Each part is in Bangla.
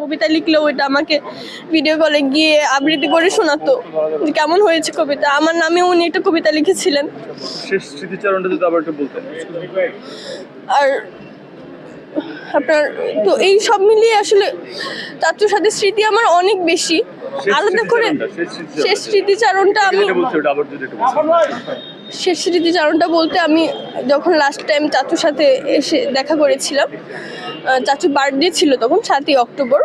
কবিতা লিখলেও ওইটা আমাকে ভিডিও কলে গিয়ে আবৃত্তি করে শোনাতো। যে কেমন হয়েছে কবিতা? আমার নামে উনি একটা কবিতা লিখেছিলেন। শেষ স্মৃতিচারণটা যদি আবার একটু বলতেন। আর আপনার তো এই সব মিলিয়ে আসলে চাচুর সাথে স্মৃতি আমার অনেক বেশি। আলাদা করে শেষ স্মৃতিচারণটা। আমি শেষ স্মৃতিচারণটা বলতে আমি যখন লাস্ট টাইম চাচুর সাথে এসে দেখা করেছিলাম চাচুর বার্থডে ছিল তখন, সাতই অক্টোবর।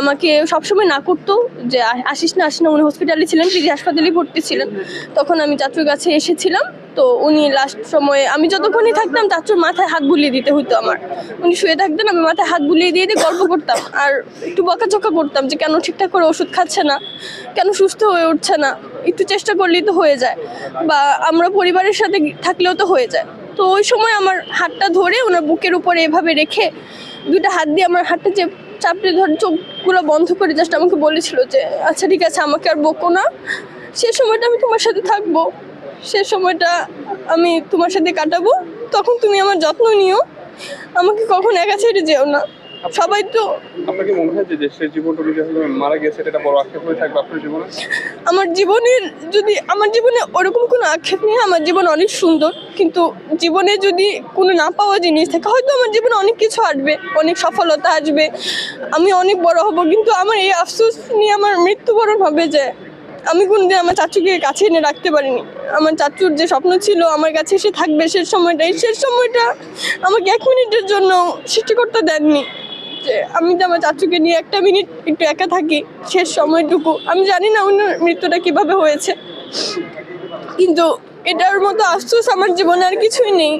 আমাকে সবসময় না করতো যে আসিস না আসিস না, উনি হসপিটালে ছিলেন পিজি হাসপাতালে ভর্তি ছিলেন। তখন আমি চাচুর কাছে এসেছিলাম, তো উনি লাস্ট সময়ে, আমি যতক্ষণই থাকতাম, চাচুর মাথায় হাত বুলিয়ে দিতে হতো আমার। উনি শুয়ে থাকতেন, আমি মাথায় হাত বুলিয়ে দিয়ে দিয়ে গল্প করতাম, আর একটু বকাঝকা করতাম যে কেন ঠিকঠাক করে ওষুধ খাচ্ছে না, কেন সুস্থ হয়ে উঠছে না। একটু চেষ্টা করলেই তো হয়ে যায়। বা আমরা পরিবারের সাথে থাকলেও তো হয়ে যায়। তো ওই সময় আমার হাতটা ধরে ওনার বুকের উপরে এভাবে রেখে দুইটা হাত দিয়ে আমার হাতটা যে চাপড়ে ধরে চোখগুলো বন্ধ করে জাস্ট আমাকে বলেছিল যে আচ্ছা ঠিক আছে, আমাকে আর বকো না। সে সময়টা আমি তোমার সাথে থাকব। সে সময়টা আমি তোমার সাথে কাটাবো। তখন তুমি আমার যত্ন নিও। আমাকে কখন একা ছেড়ে যেও না। সবাই তো আপনার কি মনে হয় যে দেশের জীবনটা যদি মারা গেছে এটা বড় আক্ষেপ হয়ে থাকবে আপনার জীবনে? আমার জীবনের যদি আমার জীবনে ওরকম কোনো আক্ষেপ নেই আমার জীবন অনেক সুন্দর। কিন্তু জীবনে যদি কোনো না পাওয়া জিনিস থাকে হয়তো আমার জীবনে অনেক কিছু আসবে অনেক সফলতা আসবে আমি অনেক বড় হব। কিন্তু আমার এই আফসোস নিয়ে আমার মৃত্যুবরণ হবে যে আমি কোনদিন আমার চাচুকে কাছে এনে রাখতে পারিনি। আমার চাচুর যে স্বপ্ন ছিল আমার কাছে এসে থাকবে শেষ সময়টা এই শেষ সময়টা আমাকে এক মিনিটের জন্য সৃষ্টিকর্তা দেননি। যে আমি তো আমার চাচুকে নিয়ে একটা মিনিট একটু একা থাকি শেষ সময়টুকু। আমি জানি না ওনার মৃত্যুটা কীভাবে হয়েছে। কিন্তু এটার মতো আফসোস আমার জীবনে আর কিছুই নেই।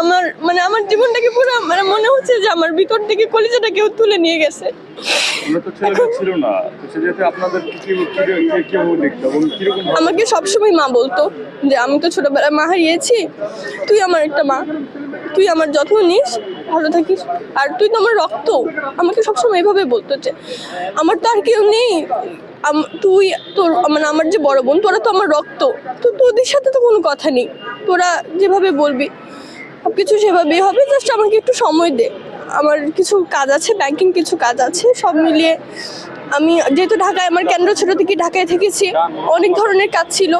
আমার মানে আমার জীবনটাকে পুরো মানে মনে হচ্ছে যে আমার ভিতর থেকে কলিজাটা কেউ তুলে নিয়ে গেছে। আমাকে সবসময় মা বলতো যে আমি তো ছোটবেলায় মা হারিয়েছি তুই আমার একটা মা তুই আমার যত্ন নিস ভালো থাকিস। আর তুই তো আমার রক্ত। আমাকে সবসময় এভাবে বলতো যে, আমার তো আর কেউ নেই। তুই তোর মানে আমার যে বড় বোন, তোরা তো আমার রক্ত। তো তোদের সাথে তো কোনো কথা নেই। তোরা যেভাবে বলবি সব কিছু সেভাবেই হবে। জাস্ট আমাকে একটু সময় দে। আমার কিছু কাজ আছে ব্যাংকিং কিছু কাজ আছে, সব মিলিয়ে আমি যেহেতু ঢাকায়, আমার কেন্দ্র ছোট থেকে ঢাকায় থেকেছি? অনেক ধরনের কাজ ছিল।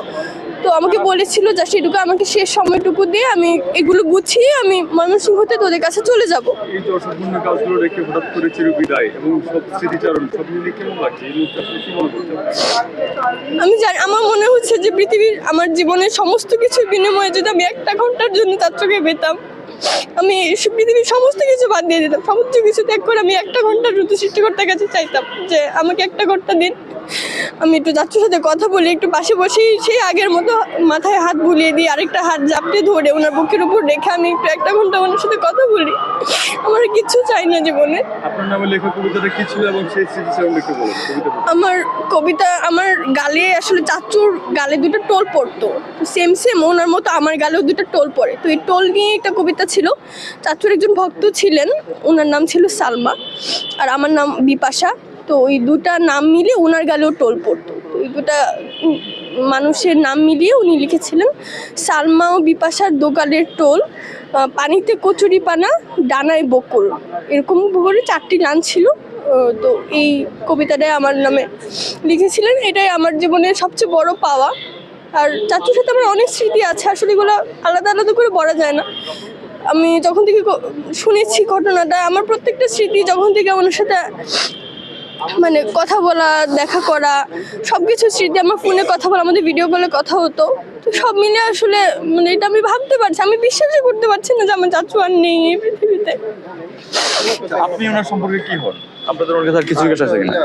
তো আমাকে বলেছিল জাস্ট সেটুকু আমাকে শেষ সময়টুকু দিয়ে আমি এগুলো গুছিয়ে আমি ময়মনসিংহতে তোদের কাছে চলে যাব। এই যে অসম্পূর্ণ কাজগুলো রেখে হঠাৎ করে চিরবিদায় এবং সব স্মৃতিচারণ সব মিলিয়ে কেমন লাগছে এই মুহূর্তে আপনি কি মনে করছেন আমি জানি আমার মনে হচ্ছে যে পৃথিবীর আমার জীবনের সমস্ত কিছুর বিনিময়ে যদি আমি একটা ঘণ্টার জন্য তার চোখে পেতাম আমি পৃথিবীর সমস্ত কিছু বাদ দিয়ে দিতাম। সমস্ত কিছু ত্যাগ করে আমি একটা ঘণ্টার জন্য সৃষ্টিকর্তার কাছে চাইতাম যে আমাকে একটা ঘণ্টা দিন। আমি একটু যাচ্ছুর সাথে কথা বলি একটু পাশে বসেই সেই আগের মতো মাথায় হাত বুলিয়ে দিই আরেকটা হাত জাপটে ধরে ওনার বুকের উপর রেখে আমি একটু একটা ঘণ্টা ওনার সাথে কথা বলি। আমার কিচ্ছু চাই না জীবনে। আপনার নামে লেখা কবিতাটা কি ছিল এবং সেই স্মৃতিচারণ একটু বলুন। আমার কবিতা আমার গালে আসলে চাচুর গালে দুটো টোল পড়তো। সেম সেম ওনার মতো আমার গালেও দুটো টোল পড়ে। তো এই টোল নিয়ে একটা কবিতা ছিল। চাচুর একজন ভক্ত ছিলেন ওনার নাম ছিল সালমা। আর আমার নাম বিপাশা। তো ওই দুটা নাম মিলিয়ে ওনার গালেও টোল পড়তো। তো ওই দুটা মানুষের নাম মিলিয়ে উনি লিখেছিলেন সালমা ও বিপাশার দোকানের টোল পানিতে কচুরি পানা, ডানায় বকুল। এরকম করে চারটি গান ছিল। তো এই কবিতাটাই আমার নামে লিখেছিলেন। এটাই আমার জীবনের সবচেয়ে বড় পাওয়া। আর চাচুর সাথে আমার অনেক স্মৃতি আছে, আসলে এগুলো আলাদা আলাদা করে বলা যায় না। আমি যখন থেকে শুনেছি ঘটনাটা, আমার প্রত্যেকটা স্মৃতি যখন থেকে ওনার সাথে মানে কথা বলা দেখা করা সব কিছু স্মৃতি আমার ফোনে কথা বলা আমাদের ভিডিও কলে কথা হতো। তো সব মিলে আসলে মানে এটা আমি ভাবতে পারছি আমি বিশ্বাসই করতে পারছি না যে আমার চাচু আর নেই এই পৃথিবীতে। আপনি ওনার সম্পর্কে কি হন? আপনাদের ওর কাছে আর কিছু জিজ্ঞাসা আছে কিনা?